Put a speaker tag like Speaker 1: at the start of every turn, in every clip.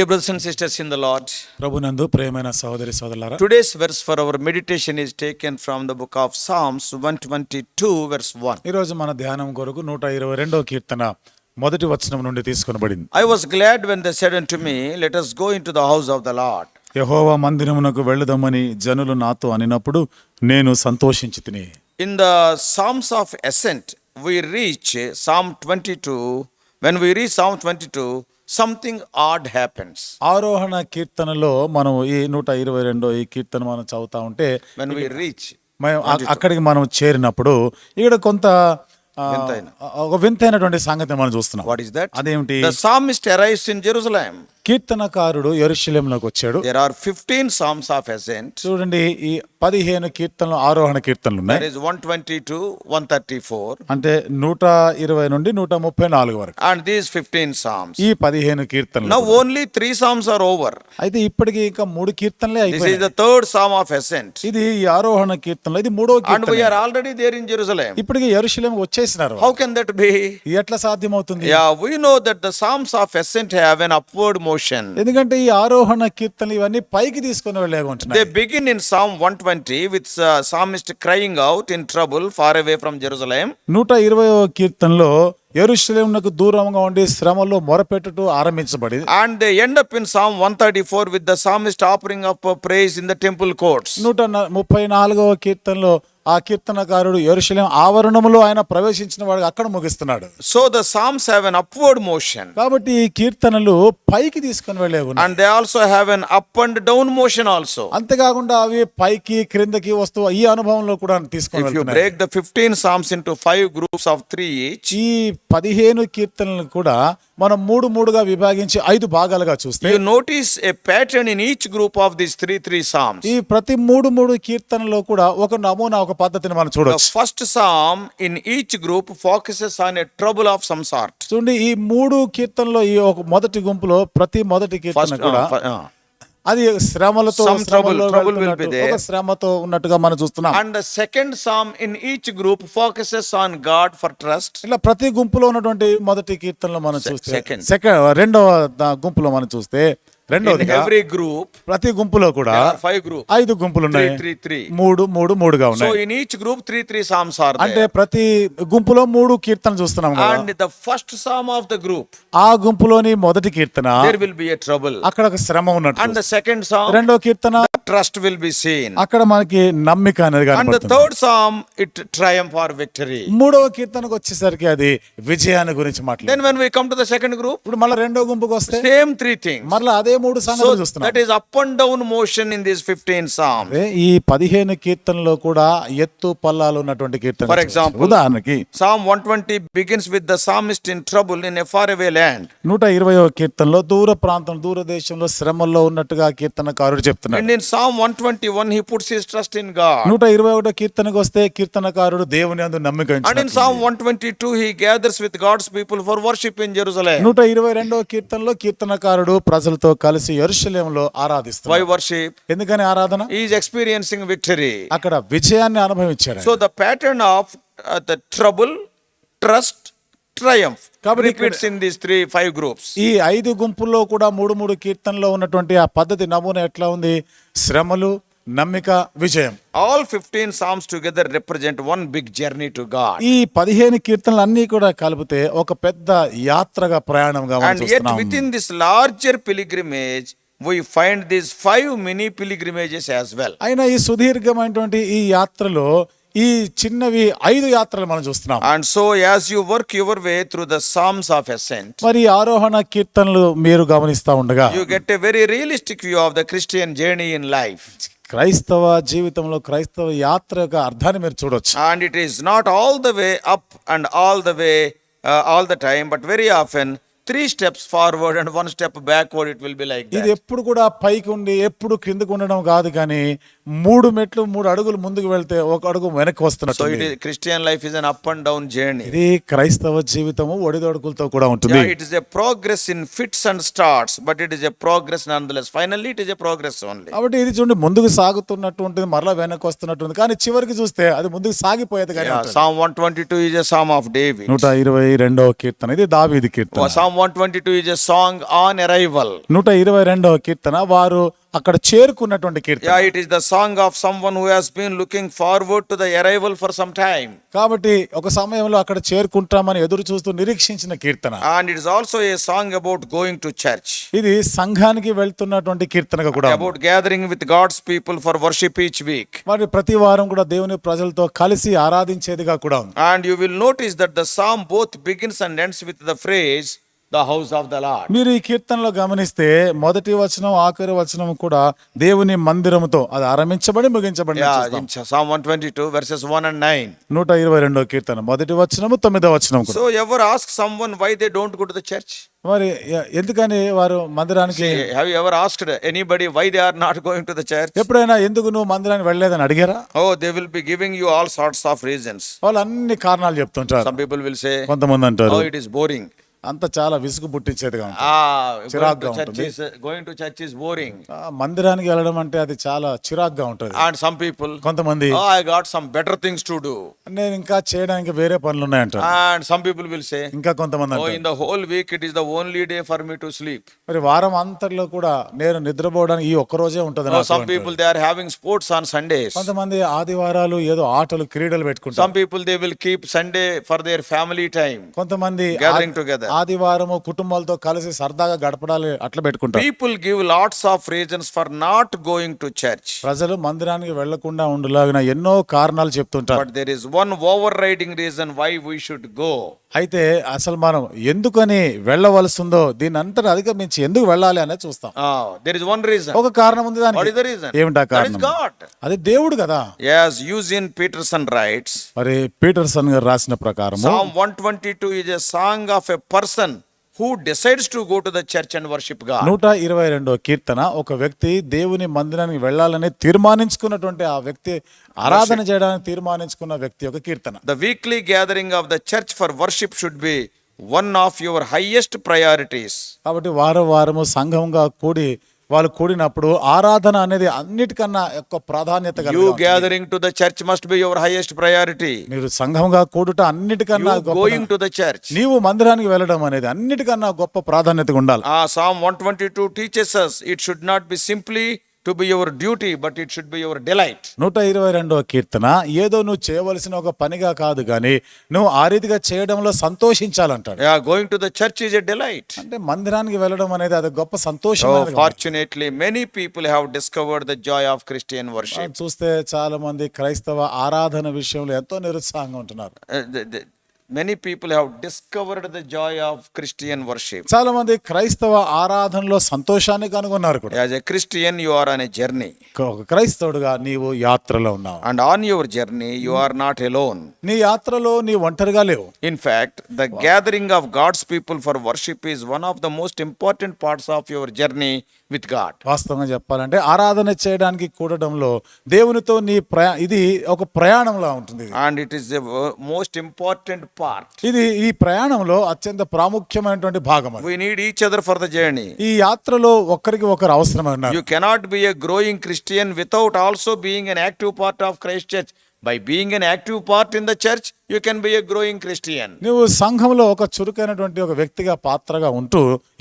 Speaker 1: Dear brothers and sisters in the Lord,
Speaker 2: ప్రభునందు ప్రేమైన సహోదరి సోదరులారా
Speaker 1: today's verse for our meditation is taken from the book of Psalms 122, verse 1.
Speaker 2: ఈరోజు మన ధ్యానం కొరకు నూట ఇరవై రెండో కీర్తన మొదటి వచనం నుండి తీసుకొనబడింది
Speaker 1: I was glad when they said unto me, Let us go into the house of the Lord.
Speaker 2: యహోవా మందిరమునకు వెళ్ళదమని జనులు నాతో అనినప్పుడు నేను సంతోషించి తిని
Speaker 1: In the Psalms of Ascent, we reach Psalm 22. When we reach Psalm 22, something odd happens.
Speaker 2: ఆరోహణ కీర్తనలో మనం ఈ నూట ఇరవై రెండో ఈ కీర్తన మనం చదువుతా ఉంటే మేము అ- అక్కడికి మనం చేరినప్పుడు ఇక్కడ కొంత. ఒక వింతైనటువంటి సంగతి మనం చూస్తున్నాం
Speaker 1: what is that?
Speaker 2: అదేమిటి
Speaker 1: psalmist arrives in Jerusalem.
Speaker 2: కీర్తనకారుడు ఎరుశల్యంలోకి వచ్చాడు.
Speaker 1: There are fifteen songs of ascent
Speaker 2: చూడండి ఈ పదిహేను కీర్తనలు ఆరోహణ కీర్తనలు ఉన్నాయి.
Speaker 1: One twenty to one thirty four
Speaker 2: అంటే నూట ఇరవై నుండి నూట ముప్పై నాలుగు వరకు.
Speaker 1: అండ్ దీస్ ఫిఫ్టీన్ సాంగ్స్
Speaker 2: ఈ పదిహేను కీర్తనలు
Speaker 1: నా only three songs are over
Speaker 2: అయితే ఇప్పటికి ఇంకా మూడు కీర్తనలే అయితే
Speaker 1: the third song of ascent
Speaker 2: ఇది ఈ ఆరోహణ కీర్తనలు ఇది మూడో
Speaker 1: అండ్ ఆల్రెడీ దేర్ ఇన్
Speaker 2: ఇప్పటికి ఎరుశల్యం వచ్చేసినారు
Speaker 1: హౌ కెన్ దట్
Speaker 2: బి ఎట్లా సాధ్యమవుతుంది?
Speaker 1: Yeah we the songs of ascent have upward promotion
Speaker 2: ఎందుకంటే ఈ ఆరోహణ కీర్తనలు ఇవన్నీ పైకి తీసుకుని వెళ్ళే ఉంటున్నాయి.
Speaker 1: Begin in psalm 120 with psalmist crying out in trouble far away from Jerusalem
Speaker 2: 120వ కీర్తనలో ఎరుశలేమునకు దూరంగా ఉండి శ్రమలో మొరపెట్టుట ఆరంభించబడి
Speaker 1: and end up in psalm 134 with the psalmist offering up praise in the temple courts
Speaker 2: 134వ కీర్తనలో ఆ కీర్తనకారుడు ఎరుశలేం ఆవరణములో ఆయన ప్రవేశించిన వాడు అక్కడ ముగిస్తున్నాడు.
Speaker 1: So the psalms have an upward motion
Speaker 2: కాబట్టి ఈ కీర్తనలు పైకి తీసుకుని వెళ్ళే
Speaker 1: and they also have an up and down motion also
Speaker 2: అంతేకాకుండా అవి పైకి క్రిందకి వస్తువు ఈ అనుభవంలో కూడా తీసుకొని
Speaker 1: break the fifteen psalms into five groups of three each
Speaker 2: పదిహేను కీర్తనలు కూడా మనం మూడు మూడుగా విభాగించి ఐదు భాగాలుగా చూస్తే
Speaker 1: notice a pattern in each group of this three three psalm
Speaker 2: ఈ ప్రతి మూడు మూడు కీర్తనలో కూడా ఒక నమూనా ఒక పద్ధతిని మనం చూడవచ్చు
Speaker 1: first psalm in each group focuses on a trouble of some sort
Speaker 2: చూడండి ఈ మూడు కీర్తనలో ఈ ఒక మొదటి గుంపులో ప్రతి మొదటి కీర్తన కూడా అది శ్రమలతో శ్రమతో ఉన్నట్టుగా మనం చూస్తున్నాం.
Speaker 1: And second psalm in each group focuses on God for trust
Speaker 2: ఇలా ప్రతి గుంపులో ఉన్నటువంటి మొదటి కీర్తనలో మనం చూస్తే సెకండ్ రెండవ గుంపులో మనం చూస్తే
Speaker 1: రెండోది గ్రూప్
Speaker 2: ప్రతి గుంపులో కూడా
Speaker 1: ఫైవ్ గ్రూప్
Speaker 2: ఐదు గుంపులు ఉన్నాయి
Speaker 1: త్రీ త్రీ
Speaker 2: మూడు మూడు మూడుగా ఉన్నాయి.
Speaker 1: Group three three psalms are
Speaker 2: అంటే ప్రతి గుంపులో మూడు కీర్తన చూస్తున్నాం
Speaker 1: and the first psalm of the group
Speaker 2: ఆ గుంపులోని మొదటి కీర్తన
Speaker 1: దేర్ విల్ బి ట్రబుల్
Speaker 2: అక్కడ శ్రమ ఉన్నట్టు.
Speaker 1: అండ్ సెకండ్ సామ్
Speaker 2: రెండో కీర్తన
Speaker 1: ట్రస్ట్ విల్ బి సీన్
Speaker 2: అక్కడ మనకి నమ్మిక అనేది
Speaker 1: third psalm it triumph for victory
Speaker 2: మూడవ కీర్తనకు వచ్చేసరికి అది విజయాన్ని గురించి మాట్లాడు
Speaker 1: then we come to second group
Speaker 2: ఇప్పుడు మళ్ళీ రెండో గుంపుకి వస్తే
Speaker 1: త్రీ థింగ్
Speaker 2: మళ్ళీ అదే మూడు
Speaker 1: up and down motion in this fifteen
Speaker 2: song ఈ పదిహేను కీర్తనలో కూడా ఎత్తు పల్లాలు ఉన్నటువంటి కీర్తన ఫర్
Speaker 1: ఎగ్జాంపుల్
Speaker 2: ఉదాహరణకి
Speaker 1: psalm one twenty begins with the trouble in land
Speaker 2: నూట ఇరవై కీర్తనలో దూర ప్రాంతం దూర దేశంలో శ్రమంలో ఉన్నట్టుగా కీర్తనకారుడు
Speaker 1: చెప్తున్నారు in psalm one twenty one puts trust ఇన్గా
Speaker 2: నూట ఇరవై ఒకటో కీర్తనకు వస్తే కీర్తనకారుడు దేవుని అందు నమ్మిక
Speaker 1: psalm
Speaker 2: one
Speaker 1: twenty two he with God's people for worship in
Speaker 2: నూట ఇరవై రెండో కీర్తనలో కీర్తనకారుడు ప్రజలతో కలిసి ఎరుశల్యంలో
Speaker 1: ఆరాధిస్తారు వర్షిప్
Speaker 2: ఎందుకని ఆరాధన?
Speaker 1: ఈజ్ ఎక్స్పీరియన్సింగ్ విక్టరీ
Speaker 2: అక్కడ విజయాన్ని అనుభవించారు
Speaker 1: so the pattern of the trouble trust triumph repeats in this three five groups
Speaker 2: ఈ ఐదు గుంపుల్లో కూడా మూడు మూడు కీర్తనలో ఉన్నటువంటి ఆ పద్ధతి నమూన ఎట్లా ఉంది? శ్రమలు నమ్మిక విజయం
Speaker 1: All 15 Psalms together represent one big journey to God.
Speaker 2: ఈ పదిహేను కీర్తనలు అన్ని కూడా కలిపితే ఒక పెద్ద యాత్రగా ప్రయాణంగా మనం
Speaker 1: yet
Speaker 2: చూస్తున్నాం
Speaker 1: within this larger pilgrimage, we find these five mini pilgrimages as well.
Speaker 2: అయినా ఈ సుదీర్ఘమైనటువంటి ఈ యాత్రలో ఈ చిన్నవి ఐదు యాత్రలు మనం చూస్తున్నాం
Speaker 1: And so as you work your way through the Psalms of Ascent,
Speaker 2: మరి ఆరోహణ కీర్తనలు మీరు గమనిస్తా ఉండగా
Speaker 1: you get a very realistic view of the Christian journey in life.
Speaker 2: క్రైస్తవ జీవితంలో క్రైస్తవ యాత్ర యొక్క అర్థాన్ని మీరు చూడొచ్చు.
Speaker 1: And it is not all the way up and all the way all the time but very often three steps forward and one step backward it will be like
Speaker 2: ఇది ఎప్పుడు కూడా పైకి ఉండి ఎప్పుడు కిందకు ఉండడం కాదు కానీ మూడు మెట్లు మూడు అడుగులు ముందుకు వెళ్తే ఒక అడుగు వెనక్కి వస్తున్నట్టు
Speaker 1: so Christian life is an up and down journey
Speaker 2: ఇది క్రైస్తవ జీవితము ఒడిదొడుకులతో కూడా ఉంటుంది.
Speaker 1: It is a progress in fits and starts but it is a progress nonetheless finally it is a progress only
Speaker 2: కాబట్టి ఇది చూడండి ముందుకు సాగుతున్నట్టు ఉంటుంది మరలా వెనక్కి వస్తున్నట్టు ఉంది కానీ చివరికి చూస్తే అది ముందుకు సాగిపోయేది కానీ
Speaker 1: psalm
Speaker 2: one
Speaker 1: twenty two is a psalm of David
Speaker 2: నూట ఇరవై రెండవ కీర్తన. ఇది దావీది కీర్తన.
Speaker 1: Psalm twenty two is song on arrival
Speaker 2: నూట ఇరవై రెండవ కీర్తన వారు అక్కడ చేరుకున్నటువంటి కీర్తన.
Speaker 1: It is the song of someone who forward to for some time
Speaker 2: కాబట్టి ఒక సమయంలో అక్కడ చేరుకుంటామని ఎదురు చూస్తూ నిరీక్షించిన కీర్తన.
Speaker 1: And it is also a song about going to church
Speaker 2: ఇది సంఘానికి వెళ్తున్నటువంటి కీర్తన కూడా
Speaker 1: about gathering with God's people for worship each week
Speaker 2: మరి ప్రతి వారం కూడా దేవుని ప్రజలతో కలిసి ఆరాధించేదిగా కూడా
Speaker 1: and you will notice that the both begins and ends with the phrase the house of the
Speaker 2: మీరు ఈ కీర్తనలో గమనిస్తే మొదటి వచనం ఆఖరి వచనం కూడా దేవుని మందిరముతో అది ఆరంభించబడి ముగించబడి
Speaker 1: one twenty two verses one and nine
Speaker 2: నూట ఇరవై రెండో కీర్తన మొదటి వచనము తొమ్మిదో వచనం
Speaker 1: so ever ask some why they don't go the church
Speaker 2: మరి ఎందుకని వారు మందిరానికి
Speaker 1: have you ever asked anybody why they are not going to the church
Speaker 2: ఎప్పుడైనా ఎందుకు నువ్వు మందిరానికి వెళ్ళలేదని అడిగారా?
Speaker 1: ఓ they will be you all sorts of reasons
Speaker 2: వాళ్ళు అన్ని కారణాలు చెప్తుంటారు.
Speaker 1: సమ్ పీపుల్ విల్ సే
Speaker 2: కొంతమంది అంటారు
Speaker 1: ఇట్ ఇస్ బోరింగ్
Speaker 2: అంత చాలా విసుగు పుట్టించేదిగా బోరింగ్ మందిరానికి వెళ్ళడం అంటే అది చాలా చిరాగ్గా ఉంటుంది.
Speaker 1: అండ్ సమ్ పీపుల్
Speaker 2: కొంతమంది
Speaker 1: I got some better things to do
Speaker 2: నేను ఇంకా చేయడానికి వేరే పనులు ఉన్నాయంట
Speaker 1: and some people will say
Speaker 2: ఇంకా కొంతమంది
Speaker 1: in the whole week it is the only day for me to sleep
Speaker 2: మరి వారం అంతలో కూడా నేను నిద్రపోవడానికి ఈ ఒక్క రోజే ఉంటుంది
Speaker 1: some people they are having sports on Sunday
Speaker 2: కొంతమంది ఆదివారాలు ఏదో ఆటలు క్రీడలు పెట్టుకుంటారు.
Speaker 1: Some people they will keep Sunday for their family time
Speaker 2: కొంతమంది గ్యాదరింగ్
Speaker 1: టుగెదర్
Speaker 2: ఆదివారం కుటుంబాలతో కలిసి సరదాగా గడపడాలి అట్లా పెట్టుకుంటారు.
Speaker 1: People give lots of reasons for not going to church
Speaker 2: ప్రజలు మందిరానికి వెళ్ళకుండా ఉండలాగిన ఎన్నో కారణాలు చెప్తుంటారు.
Speaker 1: But there one overriding reason why we should go
Speaker 2: అయితే అసలు మనం ఎందుకని వెళ్ళవలసి ఉందో దీని అంతా అధిగమించి ఎందుకు వెళ్ళాలి అనేది చూస్తాం.
Speaker 1: దేర్ వన్ రీజన్
Speaker 2: ఒక కారణం ఉంది దానికి.
Speaker 1: రీజన్
Speaker 2: ఏమిటా కారణం? అది దేవుడు కదా.
Speaker 1: As Eugene Peterson writes
Speaker 2: మరి పీటర్సన్ రాసిన ప్రకారం
Speaker 1: one twenty two is a song of a person who decides to go to the church and వర్షిప్గా
Speaker 2: నూట ఇరవై రెండో కీర్తన ఒక వ్యక్తి దేవుని మందిరానికి వెళ్ళాలని తీర్మానించుకున్నటువంటి ఆ వ్యక్తి ఆరాధన చేయడానికి తీర్మానించుకున్న వ్యక్తి యొక్క కీర్తన.
Speaker 1: The weekly gathering of the church for worship should be one of your highest priorities
Speaker 2: కాబట్టి వారం వారము సంఘంగా కూడి వాళ్ళు కూడినప్పుడు ఆరాధన అనేది అన్నిటికన్నా ఎక్కువ ప్రాధాన్యత
Speaker 1: you gathering to the church must be your highest priority
Speaker 2: మీరు సంఘంగా కూడుట అన్నిటికన్నా
Speaker 1: గోయింగ్ టు ద చర్చ్
Speaker 2: నీవు మందిరానికి వెళ్ళడం అనేది అన్నిటికన్నా గొప్ప ప్రాధాన్యత ఉండాలి.
Speaker 1: ఆ song one twenty two teachers it should not be simply to be your duty, but it should be your delight.
Speaker 2: నూట ఇరవై రెండవ కీర్తన ఏదో నువ్వు చేయవలసిన ఒక పనిగా కాదు కానీ నువ్వు ఆ రీతిగా చేయడంలో సంతోషించాలంటాడు
Speaker 1: Yeah, going to the church is a delight.
Speaker 2: అంటే మందిరానికి వెళ్ళడం అనేది అది గొప్ప సంతోషం
Speaker 1: Oh, fortunately, many people have discovered the joy of Christian worship.
Speaker 2: చూస్తే చాలా మంది క్రైస్తవ ఆరాధన విషయంలో ఎంతో నిరుత్సాహంగా ఉంటున్నారు
Speaker 1: Uh, many people have discovered the joy of Christian worship.
Speaker 2: చాలా మంది క్రైస్తవ ఆరాధనలో సంతోషాన్ని కనుగొన్నారు కూడా
Speaker 1: As a Christian, you are on a journey.
Speaker 2: ఒక క్రైస్తవుడుగా నీవు యాత్రలో ఉన్నావు
Speaker 1: And on your journey, you are not alone.
Speaker 2: నీ యాత్రలో నీ ఒంటరిగా లేవు
Speaker 1: In fact, the gathering of God's people for worship is one of the most important parts of your journey with God.
Speaker 2: వాస్తవంగా చెప్పాలంటే ఆరాధన చేయడానికి కూడడంలో దేవునితో నీ ప్రయా ఇది ఒక ప్రయాణంలా ఉంటుంది ఇది.
Speaker 1: And it is the uh, part
Speaker 2: ఇది ఈ ప్రయాణంలో అత్యంత ప్రాముఖ్యమైనటువంటి భాగం
Speaker 1: we need each other for the journey
Speaker 2: ఈ యాత్రలో ఒకరికి ఒకరు అవసరం
Speaker 1: you cannot be a growing Christian without also being an active part of Christ church by being an active part in the church you can be a growing Christian
Speaker 2: నువ్వు సంఘంలో ఒక చురుకైనటువంటి ఒక వ్యక్తిగా పాత్రగా ఉంటూ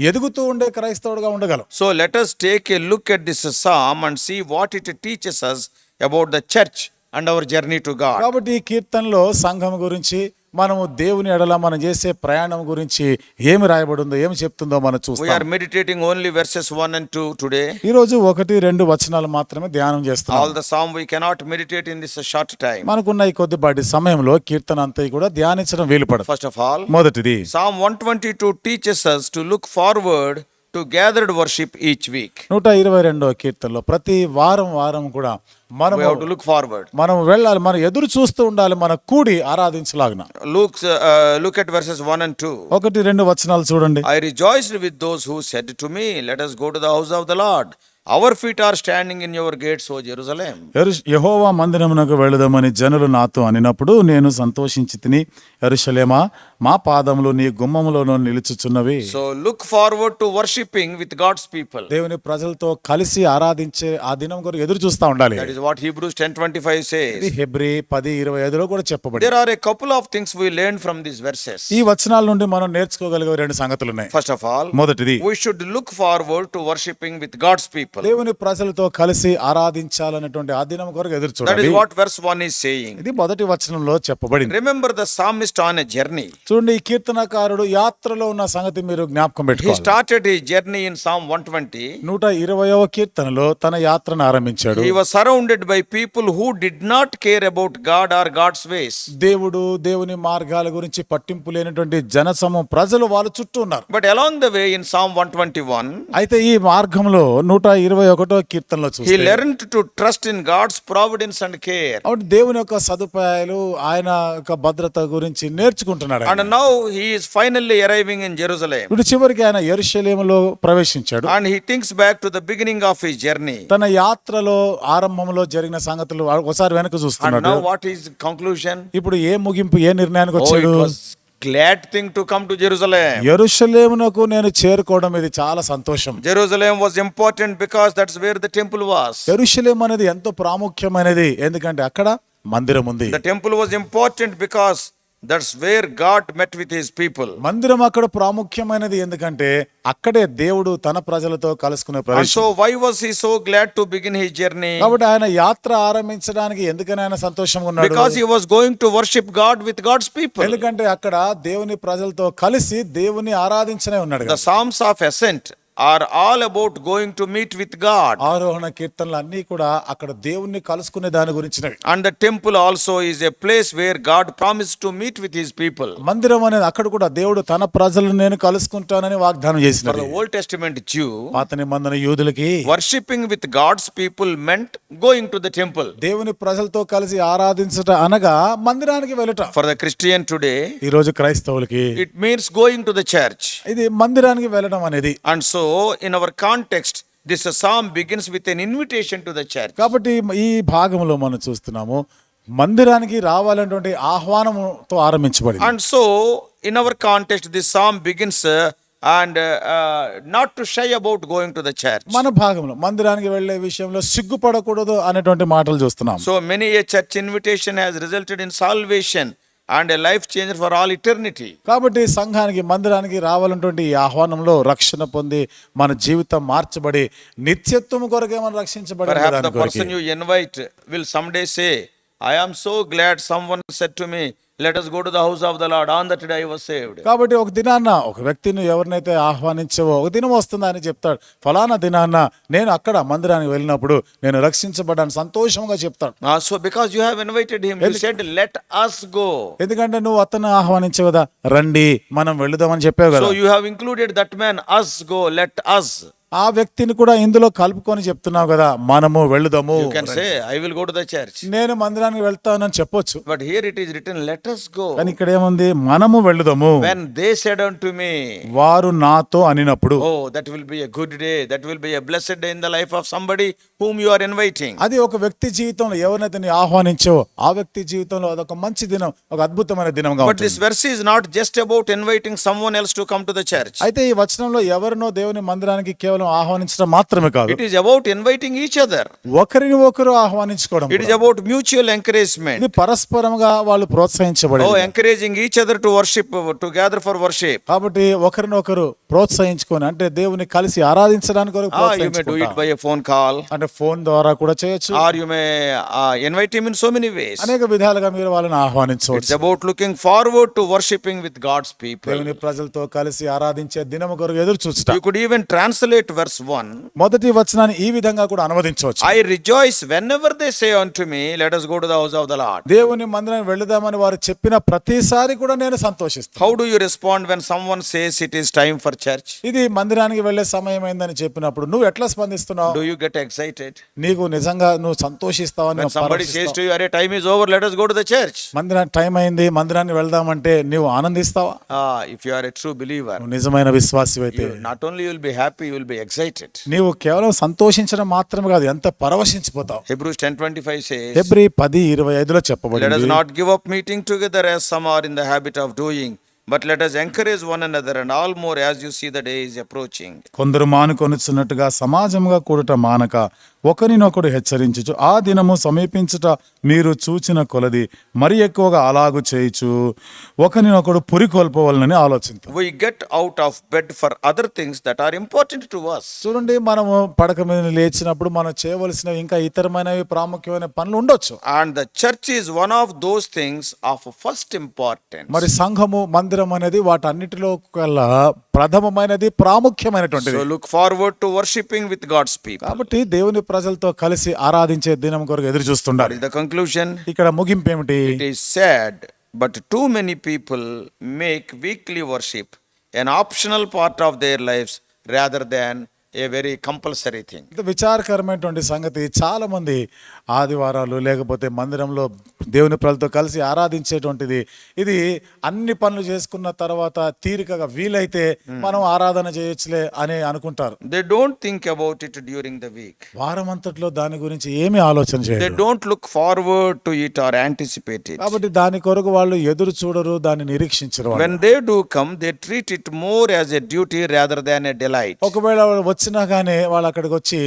Speaker 2: ఎదుగుతూ ఉండే క్రైస్తవుడుగా ఉండగలవు.
Speaker 1: So let us take a look at this psalm and see what it teaches us about the church and our journey to go
Speaker 2: కాబట్టి ఈ కీర్తనలో సంఘం గురించి మనము దేవుని ఎడల మనం చేసే ప్రయాణం గురించి ఏమి రాయబడిందో ఏమి చెప్తుందో మనం చూస్తాం.
Speaker 1: Meditating only verses one and two today
Speaker 2: ఈ రోజు ఒకటి రెండు వచనాలు మాత్రమే ధ్యానం చేస్తాం
Speaker 1: all the psalm we cannot meditate in short time
Speaker 2: మనకున్న ఈ కొద్దిపాటి సమయంలో కీర్తన అంతా కూడా ధ్యానించడం వీలు
Speaker 1: పడదు ఫస్ట్ ఆఫ్ ఆల్
Speaker 2: మొదటిది
Speaker 1: psalm one twenty two teachers to look forward to gathered worship each week
Speaker 2: నూట ఇరవై రెండో కీర్తనలో ప్రతి వారం వారం కూడా మనం
Speaker 1: టు లుక్ ఫార్వర్డ్
Speaker 2: మనం వెళ్ళాలి మనం ఎదురు చూస్తూ ఉండాలి మన కూడి ఆరాధించలాగిన.
Speaker 1: Look look at verses one and two
Speaker 2: ఒకటి రెండు వచనాలు చూడండి.
Speaker 1: I rejoiced with those who said to me let us go to the house of the Lord Our feet are standing in your gates, O Jerusalem.
Speaker 2: యెరూష్- యెహోవా మందిరమునకు వెళదామని జనులు నాతో అనినప్పుడు నేను సంతోషించి తిని ఎరుషలేమా మా పాదములు నీ గుమ్మములోనూ నిలుచుచున్నవి
Speaker 1: So look forward to worshipping with God's people.
Speaker 2: దేవుని ప్రజలతో కలిసి ఆరాధించే ఆ దినం కొరకు ఎదురు చూస్తా ఉండాలి
Speaker 1: That is what Hebrews 10:25
Speaker 2: ఇది
Speaker 1: says.
Speaker 2: హెబ్రి పది ఇరవై ఐదులో కూడా చెప్పబడి
Speaker 1: There are a couple of things we learn from these verses.
Speaker 2: ఈ వచనాల నుండి మనం నేర్చుకోగలిగే రెండు సంగతులు ఉన్నాయి
Speaker 1: First of all,
Speaker 2: మొదటిది
Speaker 1: we should look forward to worshipping with God's people.
Speaker 2: దేవుని ప్రజలతో కలిసి ఆరాధించాలన్నటువంటి ఆ దినం కొరకు ఎదురు
Speaker 1: is what verse 1 is saying.
Speaker 2: ఇది మొదటి వచనంలో చెప్పబడింది
Speaker 1: Remember the psalmist on a journey.
Speaker 2: చూడండి ఈ కీర్తనకారుడు యాత్రలో ఉన్న సంగతి మీరు జ్ఞాపకం పెట్టుకోవాలి
Speaker 1: started his journey in Psalm 120.
Speaker 2: నూట ఇరవయవ కీర్తనలో తన యాత్రను ఆరంభించాడు
Speaker 1: He was surrounded by people who did not care about God or God's ways.
Speaker 2: దేవుడు దేవుని మార్గాల గురించి పట్టింపు లేనటువంటి జనసమూహం ప్రజలు వాళ్ళ చుట్టూ ఉన్నారు
Speaker 1: But along the way in Psalm 121,
Speaker 2: అయితే ఈ మార్గంలో నూట ఇరవై ఒకటో కీర్తనలో చూసి
Speaker 1: learn to trust in God's providence and care
Speaker 2: అవును దేవుని యొక్క సదుపాయాలు ఆయన యొక్క భద్రత గురించి నేర్చుకుంటున్నాడు
Speaker 1: and now he is finally arriving
Speaker 2: ఆయన ఎరుసలేం ప్రవేశించాడు.
Speaker 1: And he back to beginning of his journey
Speaker 2: తన యాత్రలో ఆరంభంలో జరిగిన సంగతులు ఒకసారి వెనక చూస్తున్నాడు.
Speaker 1: వాట్ ఈస్ కంక్లూషన్
Speaker 2: ఇప్పుడు ఏ ముగింపు ఏ నిర్ణయానికి వచ్చాడు?
Speaker 1: Glad thing to come to Jerusalem
Speaker 2: జెరూసలేమునకు నేను చేరుకోవడం ఇది చాలా సంతోషం.
Speaker 1: Jerusalem was important because that's where the temple was
Speaker 2: Jerusalem అనేది ఎంతో ప్రాముఖ్యమైనది. ఎందుకంటే అక్కడ మందిరం ఉంది.
Speaker 1: The temple was important because that's where God met with his people
Speaker 2: మందిరం అక్కడ ప్రాముఖ్యమైనది ఎందుకంటే అక్కడే దేవుడు తన ప్రజలతో కలుసుకునే ప్రవేశం
Speaker 1: so why was he so glad to begin his journey
Speaker 2: కాబట్టి ఆయన యాత్ర ఆరంభించడానికి ఎందుకని సంతోషంగా ఉన్నాడు?
Speaker 1: Because he going to worship God with God's people
Speaker 2: ఎందుకంటే అక్కడ దేవుని ప్రజలతో కలిసి దేవుని ఆరాధించనే ఉన్నాడు
Speaker 1: the of ascent Are all about going to meet with God.
Speaker 2: ఆరోహణ కీర్తనలు అన్ని కూడా అక్కడ దేవుణ్ణి కలుసుకునే దాని గురించినవి
Speaker 1: And the temple also is a place where God promised to meet with his people.
Speaker 2: మందిరం అనేది అక్కడ కూడా దేవుడు తన ప్రజలను నేను కలుసుకుంటానని వాగ్దానం
Speaker 1: the Old Testament Jew,
Speaker 2: పాత నిబంధన యూదులకి
Speaker 1: worshipping with God's people meant going to the temple.
Speaker 2: దేవుని ప్రజలతో కలిసి ఆరాధించట అనగా మందిరానికి వెళ్ళట
Speaker 1: For the Christian today,
Speaker 2: ఈ రోజు క్రైస్తవులకి
Speaker 1: it means going to the church.
Speaker 2: ఇది మందిరానికి వెళ్ళడం అనేది
Speaker 1: And so, in our context, this psalm begins with an invitation to the church.
Speaker 2: కాబట్టి ఈ భాగంలో మనం చూస్తున్నాము మందిరానికి రావాలన్నటువంటి ఆహ్వానంతో ఆరంభించబడింది
Speaker 1: And so, in our context, this psalm begins uh, and uh, uh, not to shy about going to the church.
Speaker 2: మన భాగంలో మందిరానికి వెళ్ళే విషయంలో సిగ్గుపడకూడదు అనేటువంటి మాటలు చూస్తున్నాం
Speaker 1: So, many a church invitation has resulted in salvation and life change for all eternity
Speaker 2: కాబట్టి సంఘానికి మందిరానికి రావాలంటువంటి ఈ ఆహ్వానంలో రక్షణ పొంది మన జీవితం మార్చబడి నిత్యత్వం కొరకే మనం రక్షించబడి
Speaker 1: you invite will some say I so glad someone said to me let us go to the house of the Lord on that day I was saved
Speaker 2: కాబట్టి ఒక దినాన్న ఒక వ్యక్తిని ఎవరినైతే ఆహ్వానించవో ఒక దినం వస్తుందని చెప్తాడు. ఫలానా దినాన నేను అక్కడ మందిరానికి వెళ్ళినప్పుడు నేను రక్షించబడ్డాను సంతోషంగా చెప్తాడు.
Speaker 1: So because you have invited him you said let us go
Speaker 2: ఎందుకంటే నువ్వు అతను ఆహ్వానించావు కదా? రండి మనం వెళ్దాం అని చెప్పావు కదా.
Speaker 1: So you have included that man us go let us.
Speaker 2: ఆ వ్యక్తిని కూడా ఇందులో కలుపుకొని చెప్తున్నావు కదా మనము వెళ్దాము.
Speaker 1: ఐ విల్ గో టు
Speaker 2: నేను మందిరానికి వెళ్తానని చెప్పొచ్చు.
Speaker 1: But here it is written let us go
Speaker 2: కానీ ఇక్కడ ఏముంది? మనము వెళ్దాము.
Speaker 1: When they said on me
Speaker 2: వారు నాతో అనినప్పుడు.
Speaker 1: ఓ that will be a good day that will be a blessed day in the life of somebody whom you are inviting
Speaker 2: అది ఒక వ్యక్తి జీవితంలో ఎవరినైతే ఆహ్వానించో ఆ వ్యక్తి జీవితంలో అది ఒక మంచి దినం ఒక అద్భుతమైన దినం
Speaker 1: గా
Speaker 2: but
Speaker 1: this verse is not just about inviting someone else to come to the
Speaker 2: అయితే ఈ వచనంలో ఎవరినో దేవుని మందిరానికి కేవలం మనం ఆహ్వానించడం మాత్రమే కాదు.
Speaker 1: It is about inviting each other
Speaker 2: ఒకరిని ఒకరు ఆహ్వానించుకోవడం
Speaker 1: it is about mutual encouragement
Speaker 2: ఇది పరస్పరంగా వాళ్ళు ప్రోత్సహించబడి
Speaker 1: encouraging each other to worship together for worship
Speaker 2: కాబట్టి ఒకరిని ఒకరు ప్రోత్సహించుకొని అంటే దేవుని కలిసి ఆరాధించడానికి
Speaker 1: ఫోన్ కాల్
Speaker 2: అంటే ఫోన్ ద్వారా కూడా చేయొచ్చు.
Speaker 1: Or you may invite him in so
Speaker 2: అనేక విధాలుగా మీరు వాళ్ళని ఆహ్వానించవచ్చు.
Speaker 1: Looking forward to worshiping with God's people
Speaker 2: ప్రజలతో కలిసి ఆరాధించే దినం కొరకు ఎదురు
Speaker 1: చూస్తారు ఈవెన్ ట్రాన్స్లేట్ translate verse 1
Speaker 2: మొదటి వచనాన్ని ఈ విధంగా కూడా అనువదించవచ్చు
Speaker 1: I rejoice whenever they say unto me, Let us go to the house of the Lord.
Speaker 2: దేవుని మందిరం వెళుదామని వారు చెప్పిన ప్రతిసారి కూడా నేను సంతోషిస్తాను
Speaker 1: How do you respond when someone says it is time for church?
Speaker 2: ఇది మందిరానికి వెళ్ళే సమయం అయిందని చెప్పినప్పుడు నువ్వు ఎట్లా స్పందిస్తున్నావు
Speaker 1: Do you get excited?
Speaker 2: నీకు నిజంగా నువ్వు సంతోషిస్తావని
Speaker 1: says
Speaker 2: పరవశిస్తావా?
Speaker 1: to you, Array, time is over, let us go to the church.
Speaker 2: మందిరానికి టైం అయింది మందిరానికి వెళ్దామంటే నువ్వు ఆనందిస్తావా
Speaker 1: Ah, you are a true believer,
Speaker 2: నువ్వు నిజమైన విశ్వాసి అయితే
Speaker 1: you, not only you will be happy, excited.
Speaker 2: నీవు కేవలం సంతోషించడం మాత్రమే కాదు ఎంత పరవశించిపోతావు
Speaker 1: Hebrews 10:25 says,
Speaker 2: ఫిబ్రి పది ఇరవై ఐదులో
Speaker 1: Let us
Speaker 2: చెప్పబడింది
Speaker 1: not give up meeting together as some are in the habit of doing, but let us encourage one another, and all more as you see the day is approaching.
Speaker 2: కొందరు మానుకొనుచున్నట్టుగా సమాజముగా కూడట మానక ఒకరినొకడు హెచ్చరించుచు ఆ దినము సమీపించుట మీరు చూచిన కొలది మరి ఎక్కువగా అలాగు చేయుచు ఒకరినొకడు పురికొల్పవలనని ఆలోచించు
Speaker 1: We get out of bed for other things that are important to us.
Speaker 2: చూడండి మనము పడక మీద లేచినప్పుడు మనం చేయవలసినవి ఇంకా ఇతరమైనవి ప్రాముఖ్యమైన పనులు ఉండొచ్చు
Speaker 1: And the church is one of those things of first importance.
Speaker 2: మరి సంఘము మందిరం అనేది వాటన్నిటిలో కల్లా ప్రథమమైనది
Speaker 1: ప్రాముఖ్యమైనటువంటి look forward to worshiping with God's people
Speaker 2: కాబట్టి దేవుని ప్రజలతో కలిసి ఆరాధించే దినం కొరకు ఎదురు
Speaker 1: చూస్తున్నారు ద కంక్లూషన్
Speaker 2: ఇక్కడ ముగింపు ఏమిటి?
Speaker 1: It sad but too many people make weekly worship an optional part of their lives rather than a very compulsory thing.
Speaker 2: ఇంత విచారకరమైనటువంటి సంగతి చాలా మంది ఆదివారాలు లేకపోతే మందిరంలో దేవుని ప్రజలతో కలిసి ఆరాధించేటువంటిది ఇది అన్ని పనులు చేసుకున్న తర్వాత తీరికగా వీలైతే మనం ఆరాధన చేయొచ్చులే అని అనుకుంటారు
Speaker 1: They don't think about it during the week.
Speaker 2: వారం అంతట్లో దాని గురించి ఏమీ ఆలోచన చేయరు
Speaker 1: don't look forward to it or anticipate it.
Speaker 2: కాబట్టి దాని కొరకు వాళ్ళు ఎదురు చూడరు దాన్ని నిరీక్షించరు.
Speaker 1: When they do come, they treat it more as a duty rather than a delight.
Speaker 2: ఒకవేళ వచ్చినా కానీ వాళ్ళు అక్కడికి వచ్చి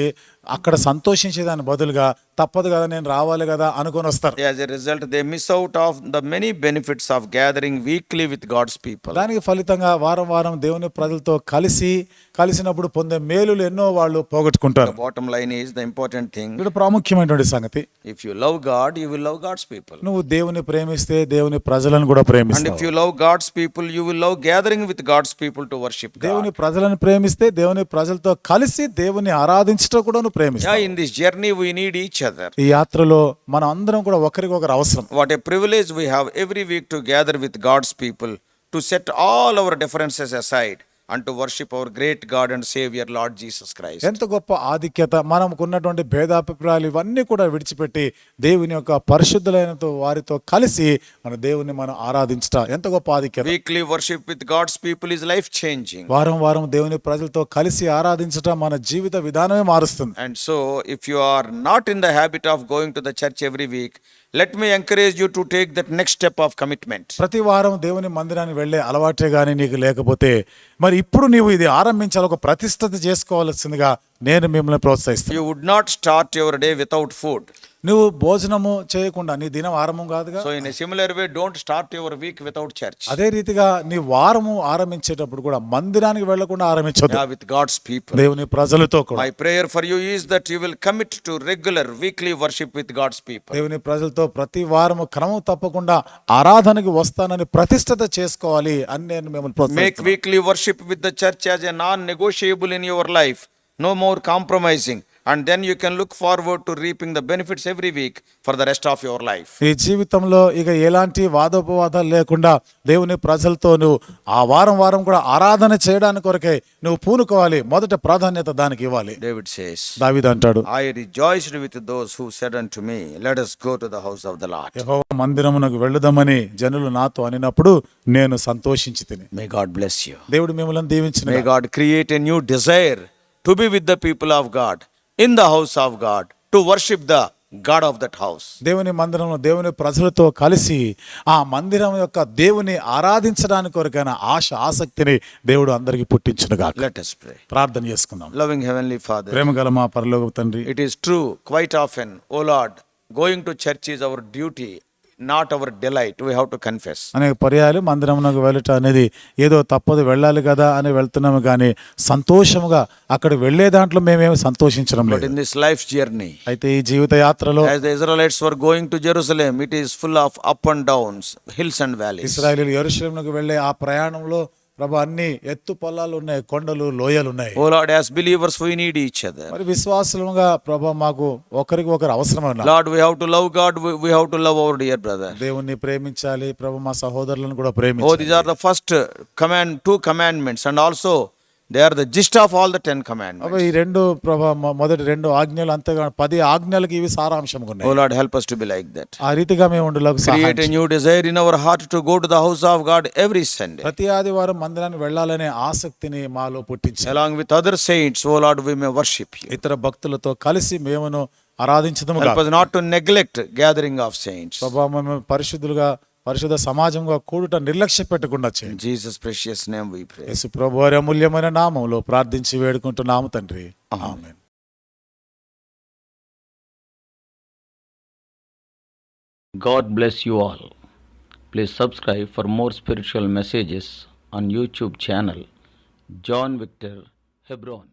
Speaker 2: అక్కడ సంతోషించేదాని బదులుగా తప్పదు కదా నేను రావాలి కదా అనుకుని వస్తారు.
Speaker 1: As a result they miss out of the many benefits of gathering weekly with God's people
Speaker 2: దానికి ఫలితంగా వారం వారం దేవుని ప్రజలతో కలిసి కలిసినప్పుడు పొందే మేలులు ఎన్నో వాళ్ళు పోగొట్టుకుంటారు.
Speaker 1: Bottom line is the important thing
Speaker 2: ఇక్కడ ప్రాముఖ్యమైనటువంటి సంగతి
Speaker 1: if you love God you will love God's people
Speaker 2: నువ్వు దేవుని ప్రేమిస్తే దేవుని ప్రజలను కూడా ప్రేమిస్తావు.
Speaker 1: And if you love God's people you will love gathering with God's people to worship
Speaker 2: దేవుని ప్రజలను ప్రేమిస్తే దేవుని ప్రజలతో కలిసి దేవుని ఆరాధించటం
Speaker 1: కూడాను
Speaker 2: ప్రేమిస్తాం.
Speaker 1: In this journey we need each other
Speaker 2: ఈ యాత్రలో మనం అందరం కూడా ఒకరికొకరు అవసరం.
Speaker 1: What a we have every week together people to all our differences aside అంటూ worship our great God and saviour Lord Jesus Christ
Speaker 2: ఎంత గొప్ప ఆధిక్యత. మనకున్నటువంటి భేదాభిప్రాయాలు ఇవన్నీ కూడా విడిచిపెట్టి దేవుని యొక్క పరిశుద్ధులైన వారితో కలిసి మన దేవుని మనం ఆరాధించట ఎంత గొప్ప ఆధిక్యత.
Speaker 1: Weekly worship with God's people is life changing
Speaker 2: వారం వారం దేవుని ప్రజలతో కలిసి ఆరాధించటం మన జీవిత విధానమే మారుస్తుంది.
Speaker 1: And so if you are not in the habit of going to the church every week let me encourage you to take that next step of commitment
Speaker 2: ప్రతి వారం దేవుని మందిరానికి వెళ్ళే అలవాటే కానీ నీకు లేకపోతే మరి ఇప్పుడు నీవు ఇది ఆరంభించాలి ఒక ప్రతిష్టత చేసుకోవాల్సిందిగా నేను మిమ్మల్ని ప్రోత్సహిస్తాను.
Speaker 1: You would not start your day without food
Speaker 2: నువ్వు భోజనము చేయకుండా నీ దినం ఆరంభం కాదు
Speaker 1: so in similar way don't start your week without church
Speaker 2: అదే రీతిగా నీ వారము ఆరంభించేటప్పుడు కూడా మందిరానికి వెళ్ళకుండా
Speaker 1: ఆరంభించదు విత్ గాడ్స్ పీపుల్
Speaker 2: దేవుని ప్రజలతో కూడా.
Speaker 1: My prayer for you is that you will commit to regular weekly worship with God's people
Speaker 2: దేవుని ప్రజలతో ప్రతి వారము క్రమం తప్పకుండా ఆరాధనకి వస్తానని ప్రతిష్టత చేసుకోవాలి అని నేను మిమ్మల్ని
Speaker 1: make weekly worship with the church as a non negotiable in your life No more compromising. And then you can look forward to reaping the benefits every week for the rest of your life.
Speaker 2: ఈ జీవితంలో ఇక ఎలాంటి వాదోపవాదాలు లేకుండా దేవుని ప్రజలతో నువ్వు ఆ వారం వారం కూడా ఆరాధన చేయడానికి కొరకే నువ్వు పూనుకోవాలి మొదట ప్రాధాన్యత దానికి ఇవ్వాలి
Speaker 1: David says,
Speaker 2: దావిద అంటాడు
Speaker 1: I rejoiced with those who said unto me, Let us go to the house of the Lord.
Speaker 2: యెహోవా మందిరమునకు వెళ్ళుదామని జనులు నాతో అనినప్పుడు నేను సంతోషించి తిని
Speaker 1: May God bless you.
Speaker 2: దేవుడు మిమ్మల్ని దీవించిన
Speaker 1: May God create a new desire to be with the people of God in the house of God to worship the God of that house
Speaker 2: దేవుని మందిరంలో దేవుని ప్రజలతో కలిసి ఆ మందిరం యొక్క దేవుని ఆరాధించడానికి కొరకైన ఆశ ఆసక్తిని దేవుడు అందరికి
Speaker 1: పుట్టించిన
Speaker 2: ప్రార్థన చేసుకుందాం.
Speaker 1: లవింగ్ హెవెన్లీ ఫాదర్
Speaker 2: ప్రేమ గల మా పరలోక తండ్రి
Speaker 1: it is true quite often O Lord going to church is our duty not our delight we have to confess
Speaker 2: అనేక పర్యాలు మందిరంలోకి వెళ్ళటం అనేది ఏదో తప్పదు వెళ్ళాలి కదా అని వెళ్తున్నాము కానీ సంతోషముగా అక్కడ వెళ్ళే దాంట్లో మేమేమి సంతోషించడం లేదు.
Speaker 1: ఇన్ దిస్ లైఫ్ జర్నీ
Speaker 2: అయితే ఈ జీవిత యాత్రలో
Speaker 1: as the Israelites were going to Jerusalem it is full of up and downs hills and valleys
Speaker 2: Israel యెరూసలేంకి వెళ్ళే ఆ ప్రయాణంలో ప్రభు అన్ని ఎత్తు పొలాలు ఉన్నాయి కొండలు లోయలు ఉన్నాయి.
Speaker 1: O as believers we need each
Speaker 2: మరి విశ్వాసులుగా ప్రభు ఒకరికి ఒకరు అవసరం ఉన్నారు
Speaker 1: Lord we have to love God we have to love our dear brother
Speaker 2: దేవుణ్ణి ప్రేమించాలి ప్రభు మా సహోదరులను కూడా ప్రేమించాలి.
Speaker 1: O this first command two commandments and also they are the gist of all the ten
Speaker 2: command ఈ రెండు ప్రభా మొదటి రెండు ఆజ్ఞలు అంతగా పది ఆజ్ఞలకు ఇవి
Speaker 1: సారాంశం
Speaker 2: ఉన్నాయి.
Speaker 1: O Lord help us to be like that
Speaker 2: ఆ రీతిగా మేము ఉండలేక
Speaker 1: create a new desire in our heart to go to the house of God every Sunday
Speaker 2: ప్రతి ఆదివారం మందిరానికి వెళ్ళాలనే ఆసక్తిని మాలో పుట్టించు
Speaker 1: along with other saints O Lord we may worship you
Speaker 2: ఇతర భక్తులతో కలిసి మేమును ఆరాధించడం
Speaker 1: help not to neglect gathering of saints
Speaker 2: ప్రభా మేము పరిశుద్ధులుగా పరిశుద్ధ సమాజంగా కూడుట నిర్లక్ష్య పెట్టకుండా
Speaker 1: Jesus precious name we pray
Speaker 2: యేసు ప్రభువారి అమూల్యమైన నామములో ప్రార్థించి వేడుకుంటున్నాము తండ్రి. Amen.
Speaker 3: God bless you all please subscribe for more spiritual messages on YouTube channel John Victor Hebron